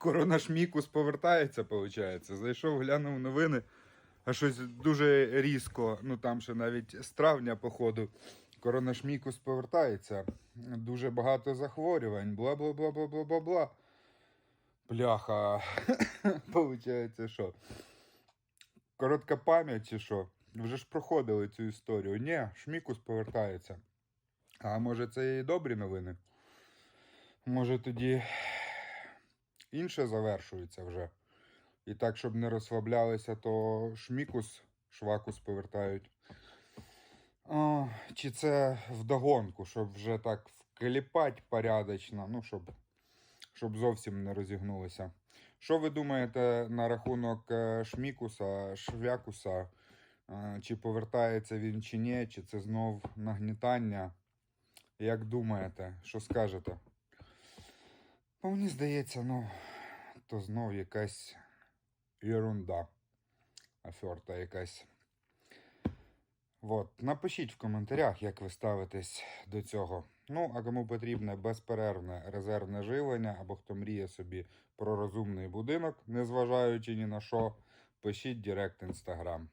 Коронашмікус повертається, виходить. Зайшов, глянув новини, а щось дуже різко. Ну там ще навіть з травня, походу, коронашмікус повертається. Дуже багато захворювань, бла бла бла бла бла бла бла. Бляха. Получається, що? Коротка пам'ять чи що? Вже ж проходили цю історію. Ні, шмікус повертається. А може це і добрі новини? Може тоді інше завершується вже. І так, щоб не розслаблялися, то шмікус, швакус повертають. О, чи це вдогонку, щоб вже так вкліпать порядочно, ну, щоб, щоб зовсім не розігнулися. Що ви думаєте на рахунок е, шмікуса, швякуса? Чи повертається він чи ні, чи це знов нагнітання? Як думаєте, що скажете? Ну, мені здається, ну, то знов якась ерунда. Аферта якась. От, напишіть в коментарях, як ви ставитесь до цього. Ну, а кому потрібне безперервне резервне живлення, або хто мріє собі про розумний будинок, незважаючи ні на що, пишіть Директ Інстаграм.